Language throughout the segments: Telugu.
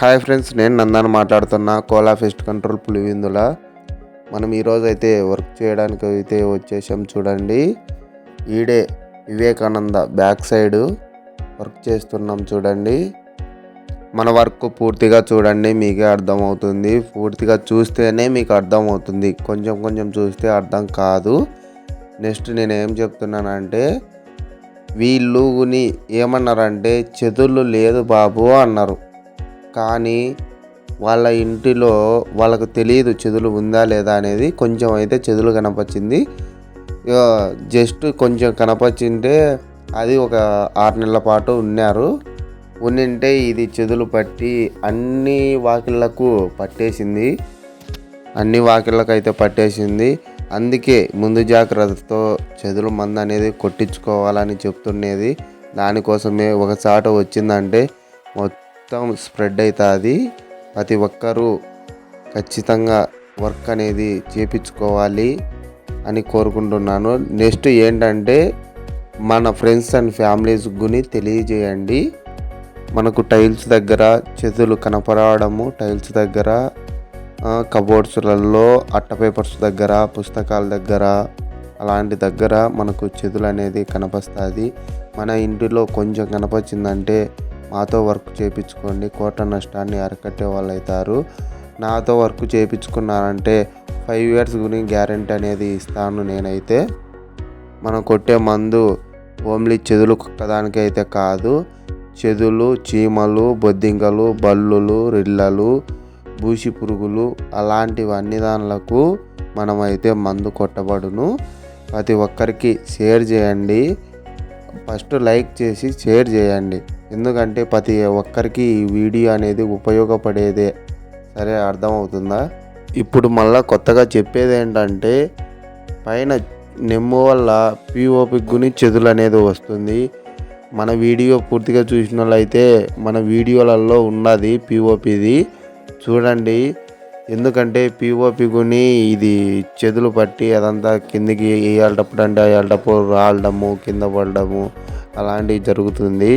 హాయ్ ఫ్రెండ్స్ నేను నందన్ మాట్లాడుతున్నా. Kola pest control Pulivendula. మనం ఈరోజు అయితే వర్క్ చేయడానికి అయితే వచ్చేసాం చూడండి. ఈడే వివేకానంద బ్యాక్ సైడ్ వర్క్ చేస్తున్నాం చూడండి. మన వర్క్ పూర్తిగా చూడండి మీకే అర్థమవుతుంది. పూర్తిగా చూస్తేనే మీకు అర్థమవుతుంది. కొంచెం కొంచెం చూస్తే అర్థం కాదు. నెక్స్ట్ నేను ఏం చెప్తున్నానంటే వీళ్ళుని ఏమన్నారంటే చెదులు లేదు బాబు అన్నారు. కానీ వాళ్ళ ఇంటిలో వాళ్ళకు తెలియదు చెదులు ఉందా లేదా అనేది కొంచెం అయితే చెదులు కనపచ్చింది. జస్ట్ కొంచెం కనపచ్చింటే అది ఒక ఆరు నెలల పాటు ఉన్నారు. ఉన్నింటే ఇది చెదులు పట్టి అన్ని వాకిళ్ళకు పట్టేసింది. అన్ని వాకిళ్ళకు అయితే పట్టేసింది. అందుకే ముందు జాగ్రత్తతో చెదులు మందు అనేది కొట్టించుకోవాలని చెప్తుండేది దానికోసమే ఒక చాట వచ్చిందంటే మొత్తం మొత్తం స్ప్రెడ్ అవుతుంది ప్రతి ఒక్కరూ ఖచ్చితంగా వర్క్ అనేది చేపించుకోవాలి అని కోరుకుంటున్నాను. నెక్స్ట్ ఏంటంటే మన ఫ్రెండ్స్ అండ్ ఫ్యామిలీస్ గుని తెలియజేయండి. మనకు టైల్స్ దగ్గర చేతులు కనపడము టైల్స్ దగ్గర కబోర్డ్స్లలో అట్ట పేపర్స్ దగ్గర పుస్తకాల దగ్గర అలాంటి దగ్గర మనకు చెదులు అనేది కనపస్తుంది. మన ఇంటిలో కొంచెం కనపచ్చిందంటే మాతో వర్క్ చేయించుకోండి కోట నష్టాన్ని అరికట్టే వాళ్ళు అవుతారు నాతో వర్క్ చేయించుకున్నారంటే ఫైవ్ ఇయర్స్ గురించి గ్యారంటీ అనేది ఇస్తాను నేనైతే. మనం కొట్టే మందు ఓన్లీ చెదులు కుక్కదానికి అయితే కాదు. చెదులు చీమలు బొద్దింకలు బల్లులు రిల్లలు బూసి పురుగులు అలాంటివి అన్ని దానిలకు మనమైతే మందు కొట్టబడును. ప్రతి ఒక్కరికి షేర్ చేయండి. ఫస్ట్ లైక్ చేసి షేర్ చేయండి. ఎందుకంటే ప్రతి ఒక్కరికి ఈ వీడియో అనేది ఉపయోగపడేదే. సరే అర్థమవుతుందా? ఇప్పుడు మళ్ళీ కొత్తగా చెప్పేది ఏంటంటే పైన నెమ్ము వల్ల పిఓపి గుని చెదులు అనేది వస్తుంది. మన వీడియో పూర్తిగా చూసిన వాళ్ళైతే మన వీడియోలలో ఉన్నది పిఓపిది చూడండి ఎందుకంటే పిఓపి గుని ఇది చెదులు పట్టి అదంతా కిందికి వేయాలటప్పుడు అంటే వేయాలటప్పుడు రాలడము కింద పడడము అలాంటివి జరుగుతుంది.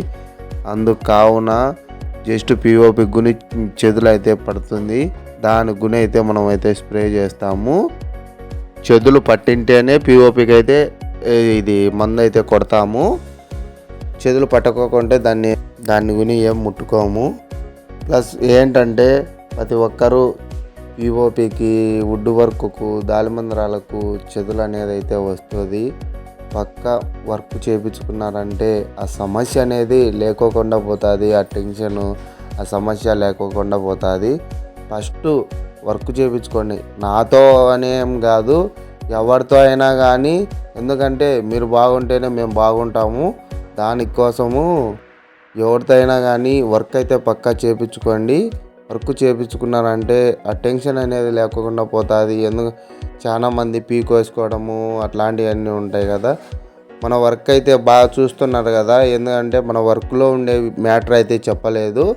అందుకు కావున జస్ట్ పిఓపి గుని చెదులు అయితే పడుతుంది. దాని గుని అయితే మనం అయితే స్ప్రే చేస్తాము. చెదులు పట్టింటేనే పిఓపికి అయితే ఇది మందు అయితే కొడతాము. చెదులు పట్టుకోకుంటే దాన్ని దాన్ని గుని ఏం ముట్టుకోము. ప్లస్ ఏంటంటే ప్రతి ఒక్కరూ పిఓపికి వుడ్ వర్క్కు దాలిమందరాలకు చెదులు అనేది అయితే వస్తుంది. పక్క వర్క్ చేయించుకున్నారంటే ఆ సమస్య అనేది లేకోకుండా పోతుంది ఆ టెన్షన్ ఆ సమస్య లేకోకుండా పోతుంది. ఫస్ట్ వర్క్ చేయించుకోండి నాతో అనేం కాదు ఎవరితో అయినా కానీ ఎందుకంటే మీరు బాగుంటేనే మేము బాగుంటాము. దానికోసము ఎవరితో అయినా కానీ వర్క్ అయితే పక్కా చేయించుకోండి వర్క్ చేయించుకున్నారంటే ఆ టెన్షన్ అనేది లేకుండా పోతుంది. ఎందుకు? చాలామంది పీకోసుకోవడము అట్లాంటివన్నీ ఉంటాయి కదా. మన వర్క్ అయితే బాగా చూస్తున్నారు కదా. ఎందుకంటే మన వర్క్లో ఉండే మ్యాటర్ అయితే చెప్పలేదు.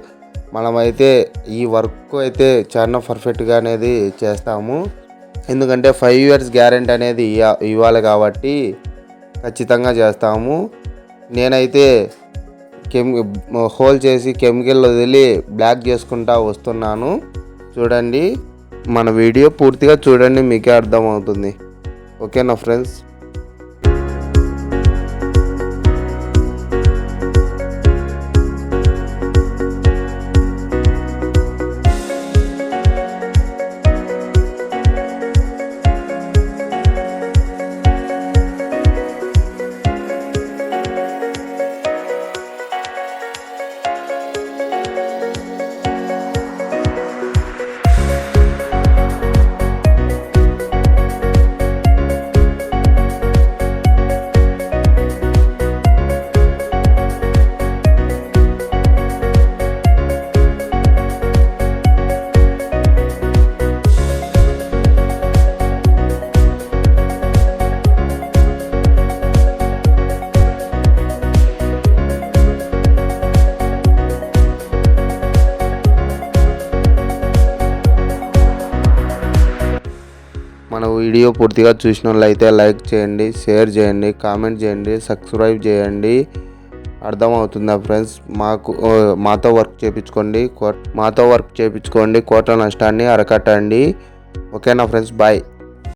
మనమైతే ఈ వర్క్ అయితే చాలా పర్ఫెక్ట్గా అనేది చేస్తాము. ఎందుకంటే ఫైవ్ ఇయర్స్ గ్యారెంటీ అనేది ఇవ్వాలి కాబట్టి ఖచ్చితంగా చేస్తాము. నేనైతే కెమ్ హోల్ చేసి కెమికల్ వదిలి బ్లాక్ చేసుకుంటా వస్తున్నాను. చూడండి మన వీడియో పూర్తిగా చూడండి మీకే అర్థమవుతుంది. ఓకేనా ఫ్రెండ్స్? వీడియో పూర్తిగా చూసిన వాళ్ళైతే లైక్ చేయండి షేర్ చేయండి కామెంట్ చేయండి సబ్స్క్రైబ్ చేయండి. అర్థమవుతుందా ఫ్రెండ్స్? మాకు మాతో వర్క్ చేయించుకోండి మాతో వర్క్ చేయించుకోండి కోట్ల నష్టాన్ని అరకట్టండి. ఓకేనా ఫ్రెండ్స్? బాయ్.